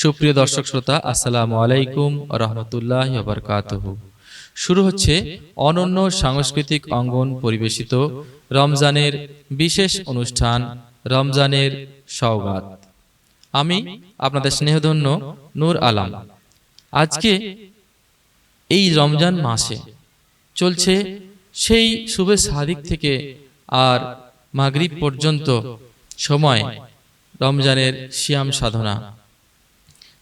সুপ্রিয় দর্শক শ্রোতা, আসসালামু আলাইকুম রহমতুল্লাহ বরকাতহ। শুরু হচ্ছে অনন্য সাংস্কৃতিক অঙ্গন পরিবেশিত রমজানের বিশেষ অনুষ্ঠান, রমজানের সওগাত। আমি আপনাদের স্নেহধন্য নূর আলাম। আজকে এই রমজান মাসে চলছে সেই শুভে সাদিক থেকে আর মাগরিব পর্যন্ত সময় রমজানের শিয়াম সাধনা।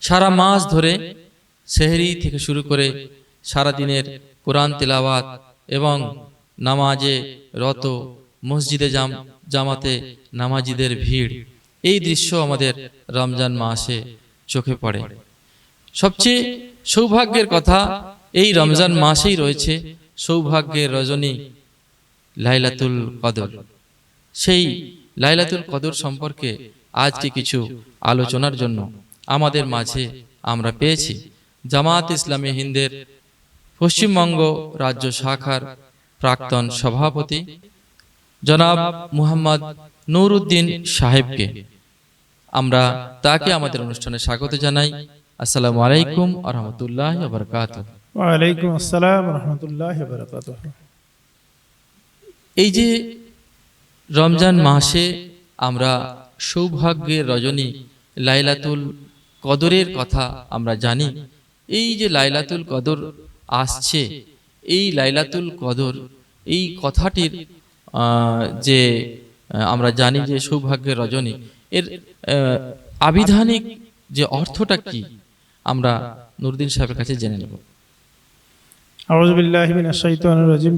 সারা মাস ধরে সেহরি থেকে শুরু করে সারা দিনের কোরআন তেলাওয়াত এবং নামাজে রত মসজিদে জাম, জামাতে নামাজিদের ভিড়, এই দৃশ্য আমাদের রমজান মাসে চোখে পড়ে। সবচেয়ে সৌভাগ্যের কথা, এই রমজান মাসেই রয়েছে সৌভাগ্যের রজনী লাইলাতুল কদর। সেই লাইলাতুল কদর সম্পর্কে আজকে কিছু আলোচনার জন্য আমাদের মাঝে আমরা পেয়েছি। জামাত ইসলামী হিন্দের পশ্চিমবঙ্গ রাজ্য শাখার প্রাক্তন সভাপতি জনাব মুহাম্মদ নুরউদ্দিন সাহেবকে। আমরা তাকে আমাদের অনুষ্ঠানে স্বাগত জানাই। আসসালামু আলাইকুম আ রহমতুল্লাহ বরকাত ওয়ালাইকুম আসসালাম রহমতুল্লাহ বরকাত এই যে রমজান মাসে আমরা সৌভাগ্যের রজনী লাইলাতুল কদরের কথা আমরা জানি। এই যে লাইলাতুল কদর আসছে, এই লাইলাতুল কদর, এই কথাটির যে, আমরা জানি যে সৌভাগ্যের রজনী, এর আবিধানিক যে অর্থটা কি, আমরা নুরদিন সাহেবের কাছে জেনে নেব।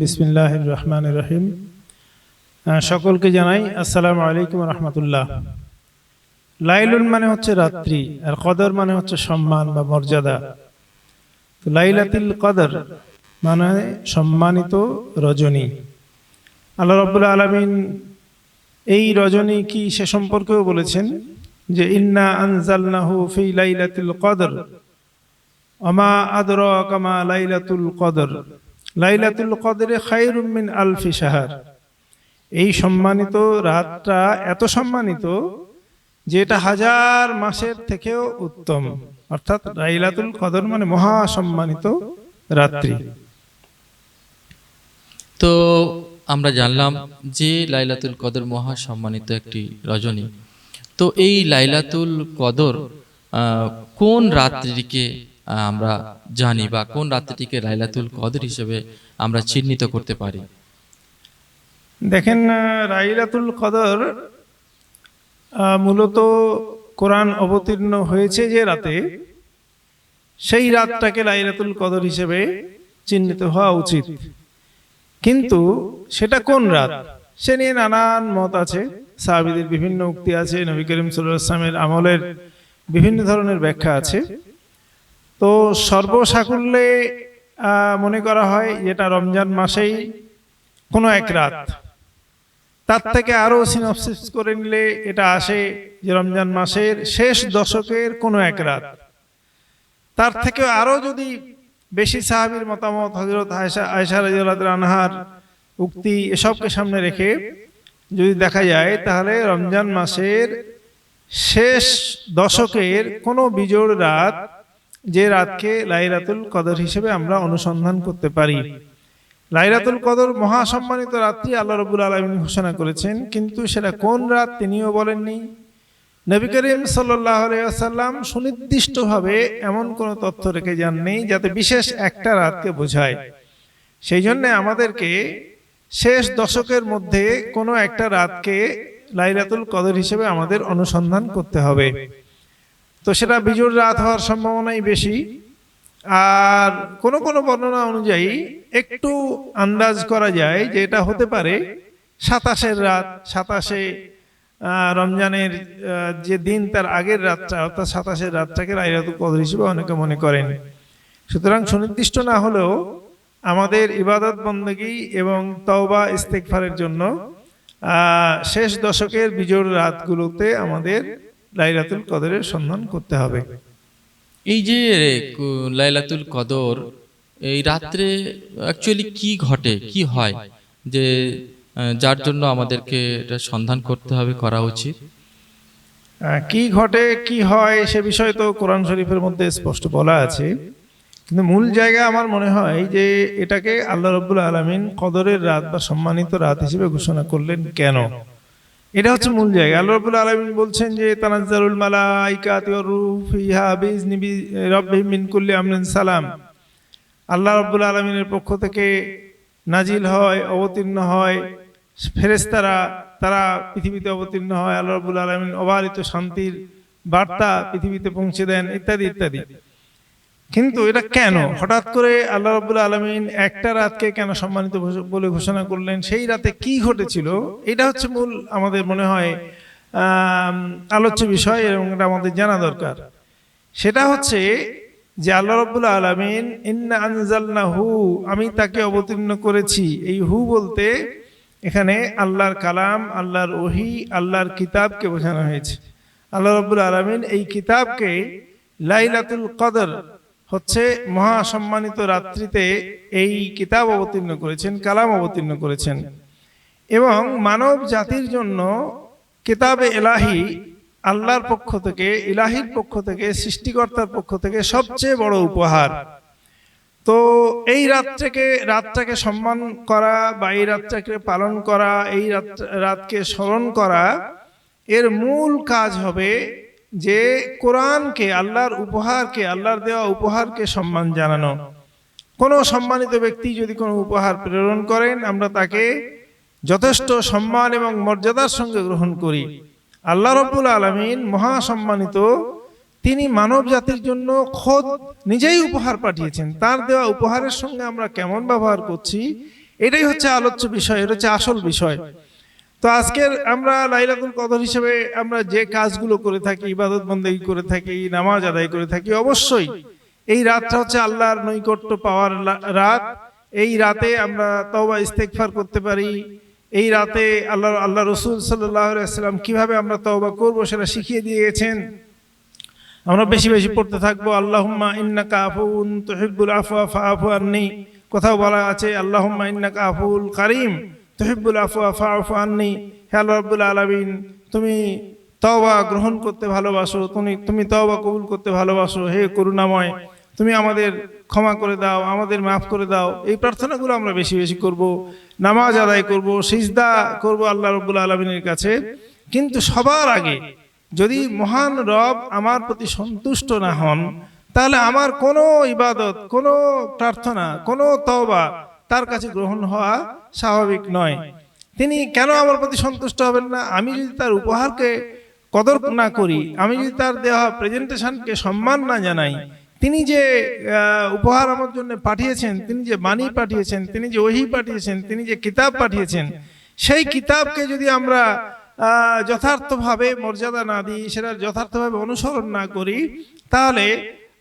বিসমিল্লাহির রহমানির রহিম। সকলকে জানাই আসসালামু আলাইকুম রহমতুল্লাহ। লাইলুল মানে হচ্ছে রাত্রি, আর কদর মানে হচ্ছে সম্মান বা মর্যাদা। তো লাইলাতুল কদর মানে সম্মানিত রজনী। আল্লাহ রাব্বুল আলামিন এই রজনী কি সে সম্পর্কেও বলেছেন যে, ইন্না আনজালনাহু ফি লাইলাতুল কদর অমা আদর কামা লাইলাতুল কদর। লাইলাতুল কদরে খায়রুম মিন আলফি সাহার এই সম্মানিত রাতটা এত সম্মানিত যেটা হাজার মাসের থেকেও উত্তম। অর্থাৎ লাইলাতুল কদর মানে মহা সম্মানিত রাত্রি। তো আমরা জানলাম যে লাইলাতুল কদর মহা সম্মানিত একটি রজনী। তো এই লাইলাতুল কদর আহ, কোন রাত্রিটিকে আমরা জানি বা কোন রাত্রিটিকে লাইলাতুল কদর হিসেবে আমরা চিহ্নিত করতে পারি? দেখেন রাইলাতুল কদর মূলত কোরআন অবতীর্ণ হয়েছে যে রাতে, সেই রাতটাকে লাইলাতুল কদর হিসেবে চিহ্নিত হওয়া উচিত। কিন্তু সেটা কোন রাত? সে নিয়ে নানান মত আছে। সাহাবিদের বিভিন্ন উক্তি আছে, নবী করিম সাল্লামের আমলের বিভিন্ন ধরনের ব্যাখ্যা আছে। তো সর্বসাকুল্যে মনে করা হয় যেটা রমজান মাসেই কোনো এক রাত। তার থেকে আরও সিনপসিস করে নিলে এটা আসে যে রমজান মাসের শেষ দশকের কোনো এক রাত। তার থেকে আরও যদি বেশি সাহাবীর মতামত হজরত আয়সা আয়সা রাজিউল্লাহ আনহার উক্তি এসবকে সামনে রেখে যদি দেখা যায়, তাহলে রমজান মাসের শেষ দশকের কোনো বিজোড় রাত যে রাতকে লাইলাতুল কদর হিসেবে আমরা অনুসন্ধান করতে পারি। লাইলাতুল কদর মহা সম্মানিত রাত্রি আল্লাহ রবুল আলমিন ঘোষণা করেছেন, কিন্তু সেটা কোন রাত তিনিও বলেননি। নবী করিম সাল্লাম সুনির্দিষ্টভাবে এমন কোনো তথ্য রেখে যাননি যাতে বিশেষ একটা রাতকে বোঝায়। সেই জন্য আমাদেরকে শেষ দশকের মধ্যে কোনো একটা রাতকে লাইলাতুল কদর হিসেবে আমাদের অনুসন্ধান করতে হবে। তো সেটা বিজোড় রাত হওয়ার সম্ভাবনাই বেশি। আর কোনো কোনো বর্ণনা অনুযায়ী একটু আন্দাজ করা যায় যে এটা হতে পারে সাতাশের রাত, সাতাশে রমজানের যে দিন তার আগের রাতটা, অর্থাৎ সাতাশের রাতটাকে লাইলাতুল কদর হিসেবে অনেকে মনে করেন। সুতরাং সুনির্দিষ্ট না হলেও আমাদের ইবাদত বন্দগী এবং তওবা ইস্তেকফারের জন্য শেষ দশকের বিজোড় রাতগুলোতে আমাদের লাইলাতুল কদরের সন্ধান করতে হবে। এই যে লাইলাতুল কদর এই রাত্রে অ্যাকচুয়ালি কি ঘটে, কি হয়? যে যার জন্য আমাদেরকে এটা সন্ধান করতে হবে, করা উচিত। কি ঘটে, কি হয়, সে বিষয়ে তো কোরআন শরীফের মধ্যে স্পষ্ট বলা আছে। কিন্তু মূল জায়গা আমার মনে হয় যে, এটাকে আল্লাহ রব্বুল আলমিন কদরের রাত বা সম্মানিত রাত হিসেবে ঘোষণা করলেন কেন? এটা হচ্ছে মূল জায়গা। আল্লাহ রব্বুল আলমিন বলছেন যে, তানাজ্জালুল মালাইকাত ওয়ার রূহ ফিহা বিইজনি বি- রাব্বিহিম মিন কুল্লি আমরিন সালাম। আল্লাহ রব্বুল আলমিনের পক্ষ থেকে নাজিল হয়, অবতীর্ণ হয়। ফেরেশতারা, তারা পৃথিবীতে অবতীর্ণ হয়, আল্লাহ রব্বুল আলমিন অবারিত শান্তির বার্তা পৃথিবীতে পৌঁছে দেন, ইত্যাদি ইত্যাদি। কিন্তু এটা কেন? হঠাৎ করে আল্লাহ রব্বুল আলমিন একটা রাতকে কেন সম্মানিত বলে ঘোষণা করলেন? সেই রাতে কি ঘটেছিল? এটা হচ্ছে মূল আমাদের মনে হয় আলোচ্য বিষয় এবং এটা আমাদের জানা দরকার। সেটা হচ্ছে যে আল্লাহ রব্বুল আলমিন, ইন্না আনজালনা হু আমি তাকে অবতীর্ণ করেছি। এই হু বলতে এখানে আল্লাহর কালাম, আল্লাহর ওহি, আল্লাহর কিতাবকে বোঝানো হয়েছে। আল্লাহ রব্বুল আলমিন এই কিতাবকে লাইলাতুল কদর হচ্ছে মহা সম্মানিত রাত্রিতে এই কিতাব অবতীর্ণ করেছেন, কালাম অবতীর্ণ করেছেন। এবং মানব জাতির জন্য কিতাবে এলাহি আল্লাহর পক্ষ থেকে ইলাহির পক্ষ থেকে সৃষ্টিকর্তার পক্ষ থেকে সবচেয়ে বড় উপহার। তো এই রাতটাকে রাতটাকে সম্মান করা বা এই রাতটাকে পালন করা এই রাত রাতকে স্মরণ করা এর মূল কাজ হবে যে কোরআনকে আল্লাহর উপহারকে আল্লাহর দেওয়া উপহারকে সম্মান জানানো। কোনো সম্মানিত ব্যক্তি যদি কোনো উপহার প্রেরণ করেন আমরা তাকে যথেষ্ট সম্মান এবং মর্যাদার সঙ্গে গ্রহণ করি। আল্লাহ রব্বুল আলমিন মহা সম্মানিত তিনি মানব জাতির জন্য খোদ নিজেই উপহার পাঠিয়েছেন। তার দেওয়া উপহারের সঙ্গে আমরা কেমন ব্যবহার করছি, এটাই হচ্ছে আলোচ্য বিষয়, এটা হচ্ছে আসল বিষয়। তো আজকের আমরা লাইলাতুল কদর হিসেবে আমরা যে কাজগুলো করে থাকি, ইবাদত বন্দেগী করে থাকি, নামাজ আদায় করে থাকি, অবশ্যই এই রাতটা হচ্ছে আল্লাহর নৈকট্য পাওয়ার রাত। এই রাতে আমরা তওবা ইস্তেকফার করতে পারি। এই রাতে আল্লাহ আল্লাহ রসুল সাল্লাম কীভাবে আমরা তওবা করব সেটা শিখিয়ে দিয়ে গেছেন আমরা বেশি বেশি পড়তে থাকব, আল্লাহুম্মা ইন্নাকা আফুন তুহিব্বুল আফওয়া ফাআফু আন্নি। কোথাও বলা আছে, আল্লাহুম্মা ইন্নাকা আফুল কারীম, তুহিব্বুল আফওয়া ফাআফু আন্নি। হে আল্লাহ রাব্বুল আলামিন, তুমি তওবা গ্রহণ করতে ভালোবাসো, তুমি তুমি তওবা কবুল করতে ভালোবাসো। হে করুণাময়, তুমি আমাদের ক্ষমা করে দাও, আমাদের মাফ করে দাও। এই প্রার্থনাগুলো আমরা বেশি বেশি করব, নামাজ আদায় করব, সিজদা করব আল্লাহ রব্বুল আলমিনের কাছে। কিন্তু সবার আগে যদি মহান রব আমার প্রতি সন্তুষ্ট না হন, তাহলে আমার কোনো ইবাদত, কোনো প্রার্থনা, কোনো তওবা তার কাছে গ্রহণ হওয়া স্বাভাবিক নয়। তিনি কেন আমার প্রতি সন্তুষ্ট হবেন না? আমি যদি তার উপহারকে কদর না করি, আমি যদি তার দেওয়া প্রেজেন্টেশনকে সম্মান না জানাই তিনি যে উপহার আমার জন্য পাঠিয়েছেন, তিনি যে বাণী পাঠিয়েছেন, তিনি যে ওহি পাঠিয়েছেন, তিনি যে কিতাব পাঠিয়েছেন, সেই কিতাবকে যদি আমরা যথার্থভাবে মর্যাদা না দিই, সেটা যথার্থভাবে অনুসরণ না করি, তাহলে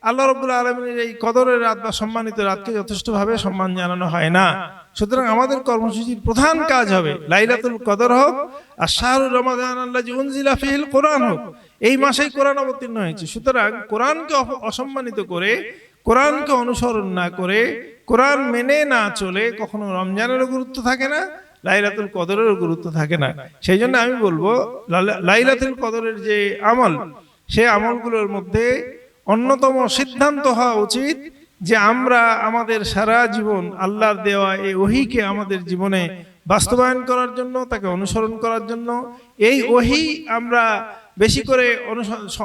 আল্লাহ রবুল্লা আলমিনের এই কদরের রাত বা সম্মানিত রাতকে যথেষ্টভাবে সম্মান জানানো হয় না। সুতরাং আমাদের কর্মসূচির প্রধান কাজ হবে, লাইলাতুল কদর হোক, আর শাহরুর রমাদান আল্লাহ উনজিলা ফিহিল কোরআন হোক এই মাসেই কোরআন অবতীর্ণ হয়েছে। সুতরাং কোরআনকে অসম্মানিত করে, কোরআনকে অনুসরণ না করে, কোরআন মেনে না চলে কখনো রমজানেরও গুরুত্ব থাকে না, লাইলাতুল কদরেরও গুরুত্ব থাকে না। সেই জন্য আমি বলব লাইলাতুল কদরের যে আমল, সে আমলগুলোর মধ্যে অন্যতম সিদ্ধান্ত হওয়া উচিত যে আমরা আমাদের সারা জীবন আল্লাহর দেওয়া এই ওহিকে আমাদের জীবনে বাস্তবায়ন করার জন্য, তাকে অনুসরণ করার জন্য। এই ওহি আমরা বেশি করে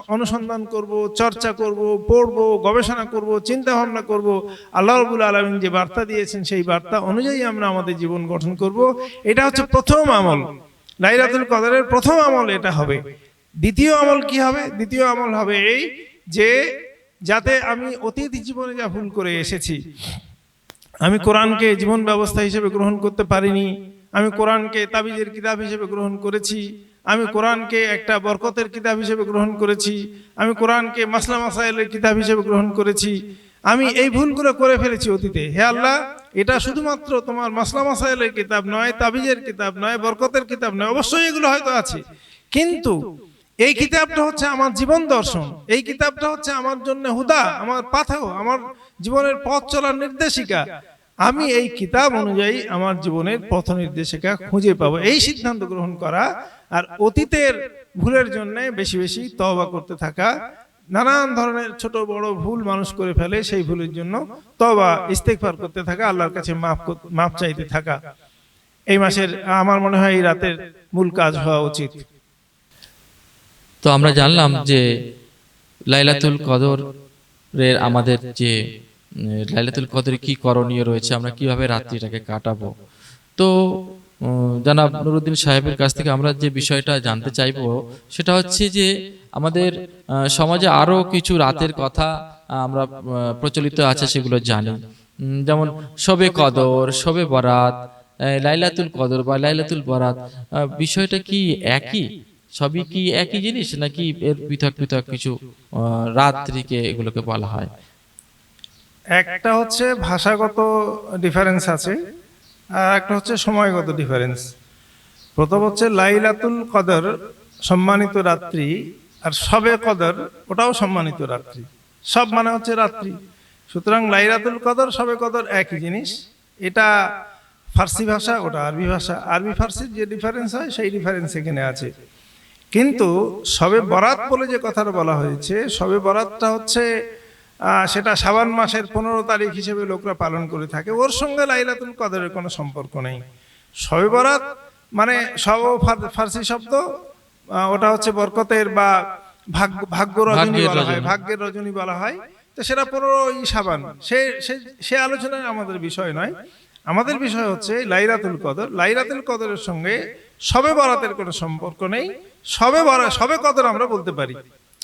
অনুসন্ধান করব চর্চা করব পড়ব গবেষণা করব চিন্তা ভাবনা করব। আল্লাহ রবুল আলমিন যে বার্তা দিয়েছেন সেই বার্তা অনুযায়ী আমরা আমাদের জীবন গঠন করব। এটা হচ্ছে প্রথম আমল। লাইলাতুল কদরের প্রথম আমল এটা হবে। দ্বিতীয় আমল কি হবে? দ্বিতীয় আমল হবে এই যে যাতে আমি অতীত জীবনে যা ভুল করে এসেছি আমি কোরআনকে জীবন ব্যবস্থা হিসেবে গ্রহণ করতে পারিনি আমি কোরআনকে তাবিজের কিতাব হিসেবে গ্রহণ করেছি আমি কোরআনকে একটা বরকতের কিতাব হিসেবে গ্রহণ করেছি, আমি কোরআনকে মাসলা মাসাইলের কিতাব হিসেবে গ্রহণ করেছি, আমি এই ভুলগুলো করে ফেলেছি অতীতে। হে আল্লাহ, এটা শুধুমাত্র তোমার মাসলা মাসাইলের কিতাব নয়, তাবিজের কিতাব নয়, বরকতের কিতাব নয়, অবশ্যই এগুলো হয়তো আছে। কিন্তু এই কিতাবটা হচ্ছে আমার জীবন দর্শন, এই কিতাবটা হচ্ছে আমার জন্য হুদা, আমার পাথাও আমার জীবনের পথ চলার নির্দেশিকা। আমি এই কিতাব অনুযায়ী আমার জীবনের পথ নির্দেশিকা খুঁজে পাবো, এই সিদ্ধান্ত গ্রহণ করা আর অতীতের ভুলের জন্য বেশি বেশি তওবা করতে থাকা, নানান ধরনের ছোট বড় ভুল মানুষ করে ফেলে সেই ভুলের জন্য তওবা, ইস্তেগফার করতে থাকা, আল্লাহর কাছে মাফ মাফ চাইতে থাকা। এই মাসের, আমার মনে হয় এই রাতের মূল কাজ হওয়া উচিত। তো আমরা জানলাম যে লাইলাতুল কদরের আমাদের যে লাইলাতুল কদরে কি করণীয় রয়েছে, আমরা কীভাবে রাত্রিটাকে কাটাবো। তো জনাব নুরুদ্দিন সাহেবের কাছ থেকে আমরা যে বিষয়টা জানতে চাইব, সেটা হচ্ছে যে আমাদের সমাজে আরও কিছু রাতের কথা আমরা প্রচলিত আছে সেগুলো জানি। যেমন শবে কদর, শবে বরাত লাইলাতুল কদর বা লাইলাতুল বরাত বিষয়টা কি একই? সবই কি একই জিনিস নাকি এর পৃথক পৃথক কিছু রাত্রিকে এগুলোকে বলা হয়? একটা হচ্ছে ভাষাগত ডিফারেন্স আছে। আর একটা হচ্ছে সময়গত ডিফারেন্স প্রথম হচ্ছে লাইলাতুল কদর, সম্মানিত রাত্রি, আর সবে কদর, ওটাও সম্মানিত রাত্রি। সব মানে হচ্ছে রাত্রি। সুতরাং লাইলাতুল কদর, সবে কদর একই জিনিস। এটা ফার্সি ভাষা, ওটা আরবি ভাষা। আরবি ফার্সির যে ডিফারেন্স হয়, সেই ডিফারেন্স এখানে আছে। কিন্তু সবে বরাত বলে যে কথাটা বলা হয়েছে, সবে বরাতটা হচ্ছে সেটা সাবান মাসের পনেরো তারিখ হিসেবে লোকরা পালন করে থাকে। ওর সঙ্গে লাইলাতুল কদরের কোনো সম্পর্ক নেই। সবে বরাত মানে সব ফার্সি শব্দ ওটা হচ্ছে বরকতের বা ভাগ্য ভাগ্য রজনী বলা হয় ভাগ্যের রজনী বলা হয়। তো সেটা পনেরোই সাবান। সে সে- সে আলোচনায় আমাদের বিষয় নয়। আমাদের বিষয় হচ্ছে লাইলাতুল কদর। লাইলাতুল কদরের সঙ্গে সবে বরাতের কোনো সম্পর্ক নেই। সবে বরা সবে কদর আমরা বলতে পারি।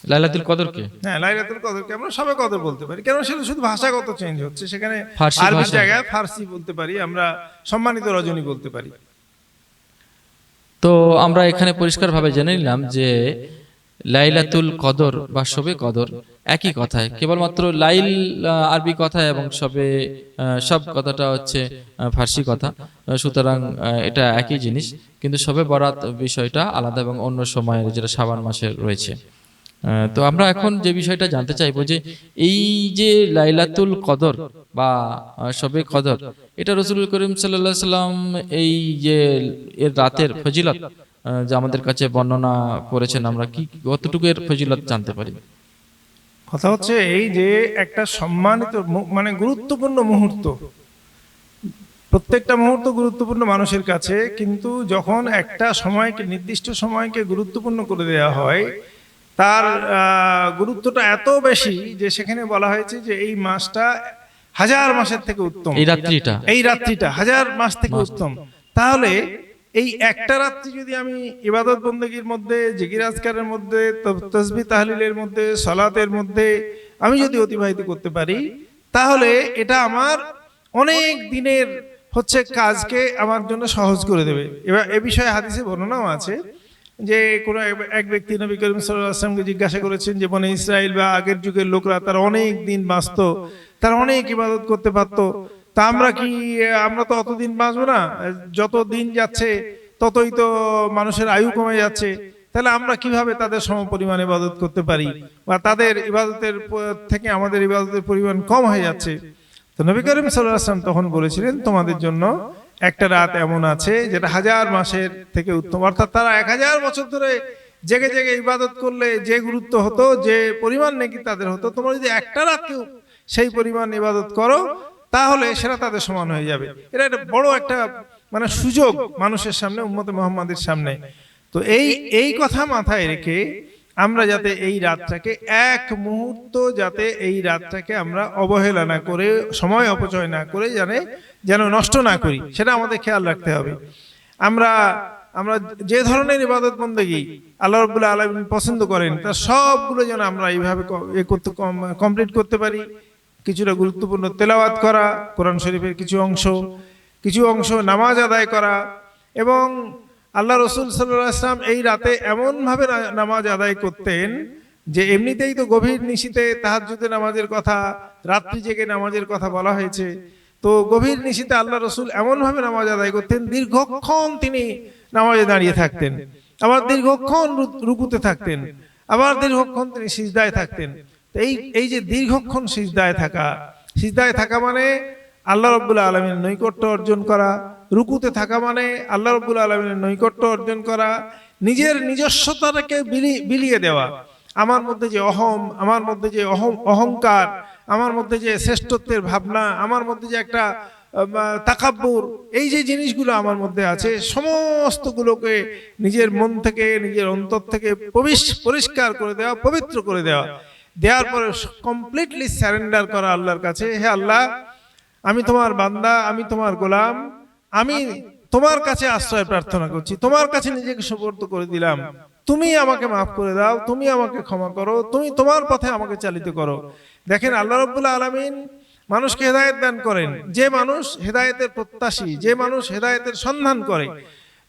লাইলাতুল কদরকে হ্যাঁ লাইলাতুল কদরকে আমরা সবে কদর বলতে পারি। কেন? সেটা শুধু ভাষাগত চেঞ্জ হচ্ছে। সেখানে ফার্সি আরবি জায়গায় ফার্সি বলতে পারি আমরা সম্মানিত রজনী বলতে পারি। তো আমরা এখানে পরিষ্কারভাবে জেনে নিলাম যে লাইলাতুল কদর বা শবে কদর একই কথায়। কেবলমাত্র লাইল আরবি কথা এবং শবে আহ, সব কথাটা হচ্ছে ফার্সি কথা। সুতরাং এটা একই জিনিস। কিন্তু শবে বরাত বিষয়টা আলাদা এবং অন্য সময়ের যেটা শ্রাবণ মাসে রয়েছে। তো আমরা এখন যে বিষয়টা জানতে চাইব যে এই যে লাইলাতুল কদর বা শবে কদর, এটা রসুল করিম সাল্লাহ সাল্লাম এই যে এর রাতের ফজিলত যে আমাদের কাছে বর্ণনা করেছেন, আমরা কি কতটুকু এর ফজিলত জানতে পারি? কথা হচ্ছে এই যে একটা সম্মানিত মানে গুরুত্বপূর্ণ মুহূর্ত। প্রত্যেকটা মুহূর্ত গুরুত্বপূর্ণ মানুষের কাছে, কিন্তু যখন একটা সময়কে, নির্দিষ্ট সময়কে গুরুত্বপূর্ণ করে দেওয়া হয় তার গুরুত্বটা এত বেশি যে সেখানে বলা হয়েছে যে এই মাসটা হাজার মাসের থেকে উত্তম। এই রাত্রিটা। এই রাত্রিটা হাজার মাস থেকে উত্তম। তাহলে এই একটা রাত্রি যদি আমি ইবাদত বন্দীর মধ্যে জিগিরাজকারের মধ্যে তসবি তাহলিলের মধ্যে সলাতের মধ্যে আমি যদি অতিবাহিত করতে পারি তাহলে এটা আমার অনেক দিনের হচ্ছে কাজকে আমার জন্য সহজ করে দেবে। এবার এ বিষয়ে হাদিসে বর্ণনাও আছে। যে কোন এক ব্যক্তি নবী করিম আলাইহি জিজ্ঞাসা করেছেন যে, বনে ইসরায়েল বা আগের যুগের লোকরা তারা অনেক দিন বাঁচত, তারা অনেক ইবাদত করতে পারতো, তা আমরা কি, আমরা তো অতদিন বাঁচবো না? যত দিন যাচ্ছে, ততই তো মানুষের আয়ু কমে যাচ্ছে। তাহলে আমরা কীভাবে তাদের সম পরিমাণ ইবাদত করতে পারি? বা তাদের ইবাদতের থেকে আমাদের ইবাদতের পরিমাণ কম হয়ে যাচ্ছে? তো নবী করিম সাল্লাল্লাহু আলাইহি ওয়াসাল্লাম তখন বলেছিলেন, তোমাদের জন্য একটা রাত এমন আছে যেটা হাজার মাসের থেকে উত্তম। অর্থাৎ তারা এক হাজার বছর ধরে জেগে জেগে ইবাদত করলে যে গুরুত্ব হতো, যে পরিমাণ নাকি তাদের হতো, তোমরা যদি একটা রাতকেও সেই পরিমাণ ইবাদত করো, তাহলে সেটা তাদের সমান হয়ে যাবে। এটা একটা বড় একটা মানে সুযোগ মানুষের সামনে, উম্মতে মোহাম্মদের সামনে। তো এই এই কথা মাথায় রেখে আমরা যাতে এই রাতটাকে এক মুহূর্ত যাতে এই রাতটাকে আমরা অবহেলা না করে, সময় অপচয় না করে জানে, যেন নষ্ট না করি, সেটা আমাদের খেয়াল রাখতে হবে। আমরা আমরা যে ধরনের ইবাদত বন্দেগী আল্লাহ রবুল্লাহ আলমিন পছন্দ করেন, তার সবগুলো যেন আমরা এইভাবে এ করতে কমপ্লিট করতে পারি। কিছুটা গুরুত্বপূর্ণ তেলাওয়াত করা, কোরআন শরীফের কিছু অংশ কিছু অংশ নামাজ আদায় করা এবং আল্লাহ রসুল সাল্লাহ আসলাম এই রাতে এমনভাবে নামাজ আদায় করতেন যে এমনিতেই তো গভীর নিশিতে তাহাজ্জুদে নামাজের কথা, রাত্রি জেগে নামাজের কথা বলা হয়েছে। তো গভীর নিশিতে আল্লাহ রসুল এমনভাবে নামাজ আদায় করতেন, দীর্ঘক্ষণ তিনি নামাজে দাঁড়িয়ে থাকতেন। আবার দীর্ঘক্ষণ রুকুতে থাকতেন। আবার দীর্ঘক্ষণ তিনি সিজদায় থাকতেন। এই এই যে দীর্ঘক্ষণ সিজদায় থাকা সিজদায় থাকা মানে আল্লাহ রব্বুল আলমীর নৈকট্য অর্জন করা রুকুতে থাকা মানে আল্লাহ রব্বুল আলমীর নৈকট্য অর্জন করা, নিজের নিজস্বতাটাকে বিলি- বিলিয়ে দেওয়া। আমার মধ্যে যে অহম, আমার মধ্যে যে অহম, অহংকার, আমার মধ্যে যে শ্রেষ্ঠত্বের ভাবনা, আমার মধ্যে যে একটা তাকাব্বুর, এই যে জিনিসগুলো আমার মধ্যে আছে, সমস্তগুলোকে নিজের মন থেকে, নিজের অন্তর থেকে পরিষ্কার করে দেওয়া, পবিত্র করে দেওয়া। দেওয়ার পরে কমপ্লিটলি স্যারেন্ডার করা আল্লাহর কাছে। হে আল্লাহ, আমি তোমার বান্দা, আমি তোমার গোলাম। আমি তোমার কাছে আশ্রয় প্রার্থনা করছি, তোমার কাছে নিজেকে সুপর্দ করে দিলাম। তুমি আমাকে মাফ করে দাও, তুমি আমাকে ক্ষমা করো, তুমি তোমার পথে আমাকে চালিত করো। দেখেন আল্লাহ রব্বুল্লাহ আলমিন মানুষকে হেদায়েত দান করেন। যে মানুষ হেদায়েতের প্রত্যাশী, যে মানুষ হেদায়তের সন্ধান করে।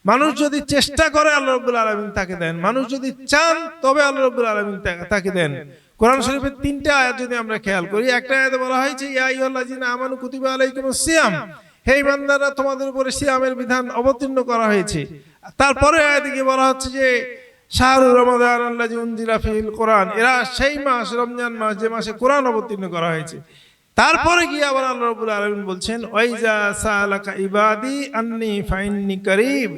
মানুষ যদি চেষ্টা করে আল্লাহ রব্বুল আলমিন তাকে দেন, মানুষ যদি চান তবে আল্লাহ রব্বুল আলমিন তাকে দেন। কোরআন শরীফের তিনটা আয়াত যদি আমরা খেয়াল করি, একটা আয়াতে বলা হয়েছে, ইয়া আইয়ুহাল্লাযিনা আমানু কুতিবা আলাইকুমুস সিয়াম। হে ইমানদাররা তোমাদের উপরে সিয়ামের বিধান অবতীর্ণ করা হয়েছে। তারপরে গিয়ে বলা হচ্ছে যে শাহরুর রমাদান আল্লাহ ফিল কোরআন, এরা সেই মাস, রমজান মাস, যে মাসে কোরআন অবতীর্ণ করা হয়েছে। তারপরে গিয়ে আবার আল্লাহ রাব্বুল আলামিন বলছেন, ওয়াইজা সালাকা ইবাদি আন্নি ফাইন্নি করিব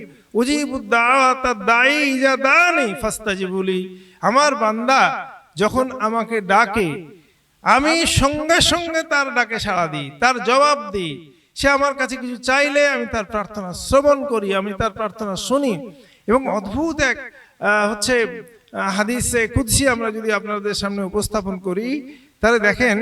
ফাস্তাজিবুলি আমার বান্দা যখন আমাকে ডাকে, আমি সঙ্গে সঙ্গে তার ডাকে সাড়া দিই, তার জবাব দিই। সে আমার কাছে কিছু চাইলে আমি তার প্রার্থনা শ্রবণ করি আমি তার প্রার্থনা শুনি। এবং অদ্ভুত এক হচ্ছে হাদিসে কুদসি আমরা যদি আপনাদের সামনে উপস্থাপন করি তাহলে দেখেন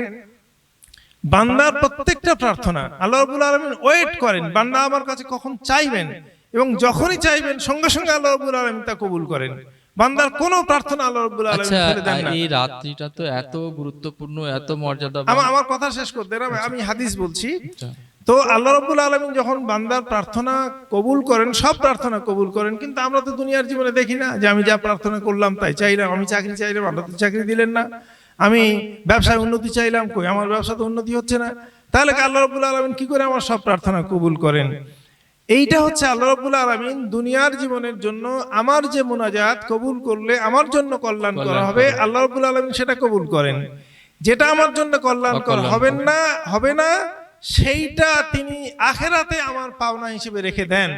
বান্দার প্রত্যেকটা প্রার্থনা আল্লাহ রাব্বুল আলামিন ওয়েট করেন বান্দা আমার কাছে কখন চাইবেন এবং যখনই চাইবেন সঙ্গে সঙ্গে আল্লাহ রাব্বুল আলামিন তা কবুল করেন। বান্দার কোনো প্রার্থনা আল্লাহ রাব্বুল আলামিন আচ্ছা ফেলে দেন না। এই রাত্রিটা তো এত গুরুত্বপূর্ণ এত মর্যাদা আমার আমার কথা শেষ করতে আমি হাদিস বলছি। আচ্ছা। তো আল্লাহ রাব্বুল আলামিন যখন বান্দার প্রার্থনা কবুল করেন সব প্রার্থনা কবুল করেন কিন্তু আমরা তো দুনিয়ার জীবনে দেখি না যে আমি যা প্রার্থনা করলাম তাই চাইলাম আমি চাকরি চাইলাম আল্লাহ তো চাকরি দিলেন না। আমি ব্যবসায় উন্নতি চাইলাম কই আমার ব্যবসা তো উন্নতি হচ্ছে না। তাহলে আল্লাহ রাব্বুল আলামিন কি করে আমার সব প্রার্থনা কবুল করেন? এইটা হচ্ছে আল্লাহ রাব্বুল আলামিন দুনিয়ার জীবনের জন্য আমার যে মোনাজাত কবুল করলে আমার জন্য কল্যাণ করা হবে আল্লাহ রাব্বুল আলামিন সেটা কবুল করেন। যেটা আমার জন্য কল্যাণ করা হবেন না হবে না সেইটা তিনি আখেরাতে আমার পাওনা হিসেবে রেখে দেন।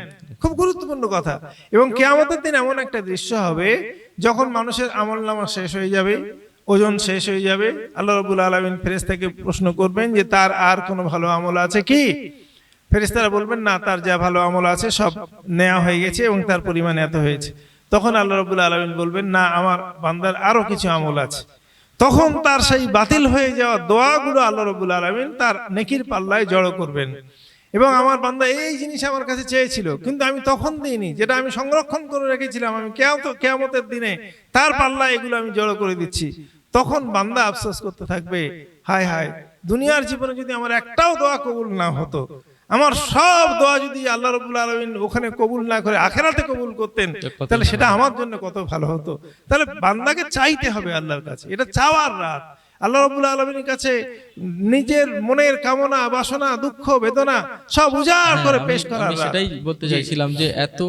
খুব গুরুত্বপূর্ণ কথা। এবং কেয়ামতের দিন এমন একটা দৃশ্য হবে, যখন মানুষের আমল নামা শেষ হয়ে যাবে, ওজন শেষ হয়ে যাবে। আল্লাহ রবুল আলমিন ফেরেস্তাকে প্রশ্ন করবেন যে, তার আর কোনো ভালো আমল আছে কি? ফেরেস্তারা বলবেন, না, তার যা ভালো আমল আছে সব নেওয়া হয়ে গেছে এবং তার পরিমাণ এত হয়েছে। তখন আল্লাহ রবুল আলমিন বলবেন, না, আমার বান্দার আরও কিছু আমল আছে। তখন তার সেই বাতিল হয়ে যাওয়া দোয়াগুলো আল্লাহ রবুল আলমিন তার নেকির পাল্লায় জড়ো করবেন। এবং আমার বান্দা এই জিনিস আমার কাছে চেয়েছিল, কিন্তু আমি তখন দিইনি, যেটা আমি সংরক্ষণ করে রেখেছিলাম আমি কেয়ামতের দিনে তার পাল্লা এগুলো আমি জড়ো করে দিচ্ছি। তখন বান্দা আফসোস করতে থাকবে, হায় হায়, দুনিয়ার জীবনে যদি আমার একটাও দোয়া কবুল না হতো আমার সব দোয়া যদি আল্লাহ রবুল আলমিন ওখানে কবুল না করে আখেরাতে কবুল করতেন তাহলে সেটা আমার জন্য কত ভালো হতো। তাহলে বান্দাকে চাইতে হবে আল্লাহর কাছে। এটা চাওয়ার রাত। আল্লাহ রবুল আলমীর কাছে নিজের মনের কামনা বাসনা দুঃখ বেদনা সব উজাড় করে হ্যাঁ, পেশ রাত। সেটাই বলতে চাইছিলাম যে এত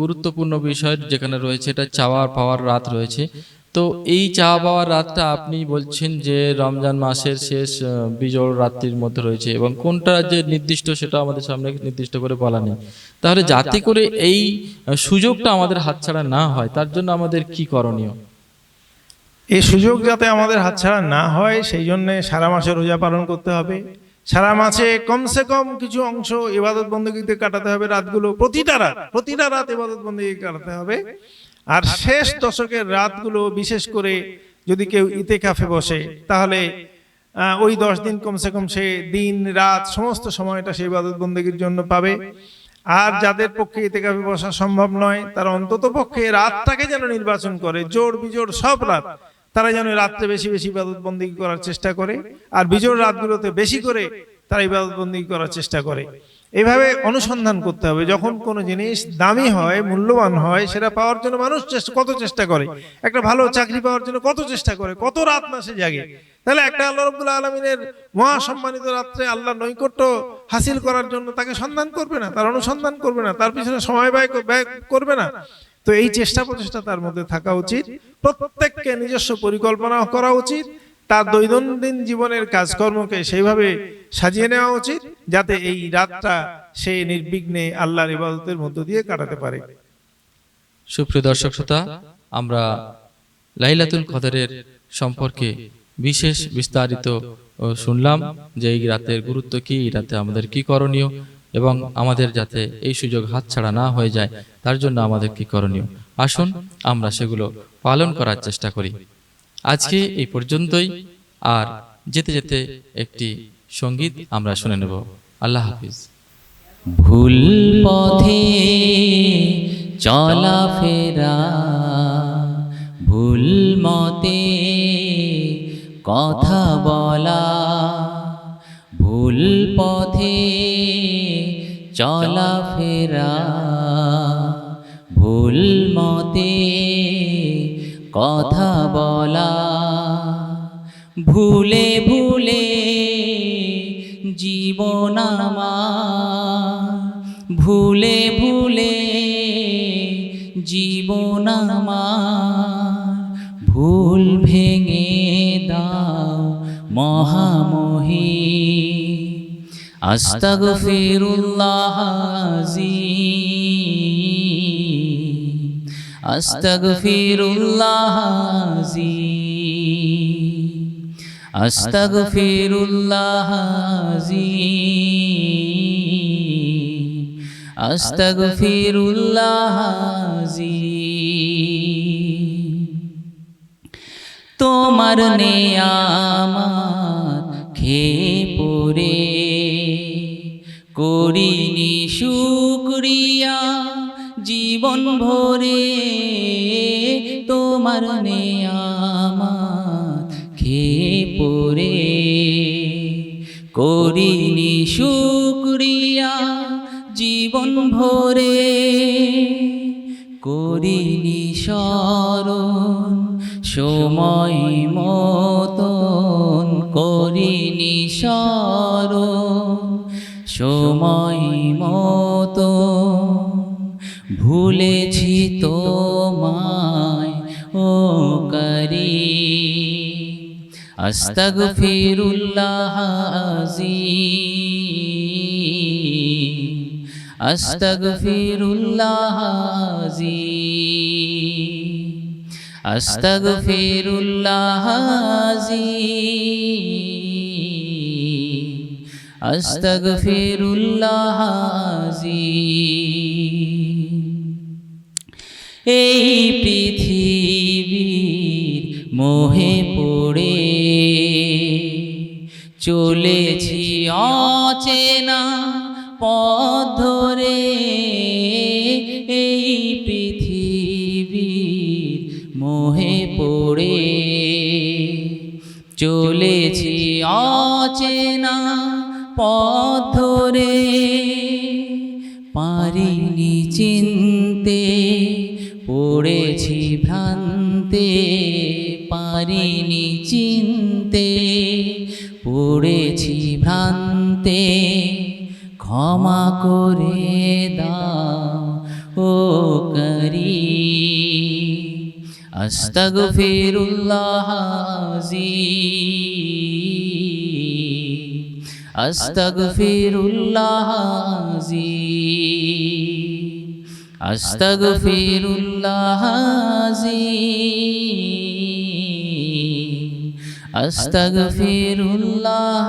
গুরুত্বপূর্ণ বিষয় যেখানে রয়েছে এটা চাওয়ার পাওয়ার রাত রয়েছে। তো এই চা পাওয়ার রাতটা আপনি বলছেন যে রমজান মাসের শেষ বিজোড় রাত্রির মধ্যে রয়েছে এবং কোনটা যে নির্দিষ্ট সেটা আমাদের সামনে নির্দিষ্ট করে বলা নেই। তাহলে যাতে করে এই সুযোগটা আমাদের হাতছাড়া না হয়, তার জন্য আমাদের কি করণীয়? এই সুযোগ যাতে আমাদের হাতছাড়া না হয়, সেই জন্য সারা মাসে রোজা পালন করতে হবে। সারা মাসে কমসে কম কিছু অংশ ইবাদত বন্দীতে কাটাতে হবে রাতগুলো। প্রতিটা রাত প্রতিটা রাত ইবাদত বন্দী কাটাতে হবে। আর শেষ দশকের রাতগুলো বিশেষ করে যদি কেউ ইতে কাফে বসে, তাহলে ওই দশ দিন কমসে কম সে দিন, রাত, সমস্ত সময়টা সেই ইবাদত বন্দীর জন্য পাবে। আর যাদের পক্ষে ইতে কাফে বসা সম্ভব নয়, তারা অন্তত পক্ষে রাতটাকে যেন নির্বাচন করে, জোর বিজোড় সব রাত, তারা যেন রাত্রে বেশি বেশি ইবাদত বন্দী করার চেষ্টা করে। আর বিজোড় রাতগুলোতে বেশি করে তারা ইবাদত বন্দী করার চেষ্টা করে। এইভাবে অনুসন্ধান করতে হবে। যখন কোনো জিনিস দামি হয়, মূল্যবান হয়, সেটা পাওয়ার জন্য মানুষ কত চেষ্টা করে? একটা ভালো চাকরি পাওয়ার জন্য কত চেষ্টা করে? কত রাত না সে জাগে? তাহলে একটা আল্লাহ রব্বুল্লাহ আলমিনের মহাসম্মানিত রাত্রে আল্লাহ নৈকট্য হাসিল করার জন্য তাকে সন্ধান করবে না, তার অনুসন্ধান করবে না, তার পিছনে সময় ব্যয় ব্যয় করবে না। তো এই চেষ্টা প্রচেষ্টা তার মধ্যে থাকা উচিত। প্রত্যেককে নিজস্ব পরিকল্পনা করা উচিত। তার দৈনন্দিন জীবনের কাজকর্মকে সেইভাবে সাজিয়ে নেওয়া উচিত যাতে এই রাতটা সে নির্বিঘ্নে আল্লাহর ইবাদতের মধ্য দিয়ে কাটাতে পারে। সুপ্রিয় দর্শক শ্রোতা, আমরা লাইলাতুল কদরের সম্পর্কে বিশেষ বিস্তারিত শুনলাম যে এই রাতের গুরুত্ব কি, এই রাতে আমাদের কি করণীয় এবং আমাদের যাতে এই সুযোগ হাতছাড়া না হয়ে যায়, তার জন্য আমাদের কি করণীয়। আসুন আমরা সেগুলো পালন করার চেষ্টা করি। আজকে এই পর্যন্তই। আর যেতে যেতে একটি সংগীত আমরা শুনে নেব। আল্লাহ হাফিজ। ভুল পথে চলাফেরা ভুল মতে কথা বলা, ভুল পথে চলাফেরা ভুল মতে কথা বলা, ভুলে ভুলে জীবন ভুলে ভুলে জীবন ভুল ভেঙে দাও মহামহি আস্তাগফিরুল্লাহ আজিম আস্তাগফিরুল্লাহ আজিম আস্তাগফিরুল্লাহ আস্তাগফিরুল্লাহ তোমার নেয়ামাত খেয়ে পড়ে করিনি শুক্রিয়া জীবন ভরে তোমার নেয়ামাত করিনি শুক্রিয়া জীবন ভরে করিনি স্মরণ সময় মতন করিনি স্মরণ সময় মতন ভুলেছি আস্তাগফিরুল্লাহ আজিম। আস্তাগফিরুল্লাহ আজিম। আস্তাগফিরুল্লাহ আজিম। আস্তাগফিরুল্লাহ আজিম। এই পৃথিবীর মোহে পড়ে চলেছি অচেনা পথ ধরে এই পৃথিবীর মোহে পড়ে। চলেছি অচেনা পথ ধরে। পারিনি চিনতে পড়েছি ভ্রান্তে। পারিনি করে দাও ও করি। আস্তাগফিরুল্লাহ আস্তাগফিরুল্লাহ আস্তাগফিরুল্লাহ আস্তাগফিরুল্লাহ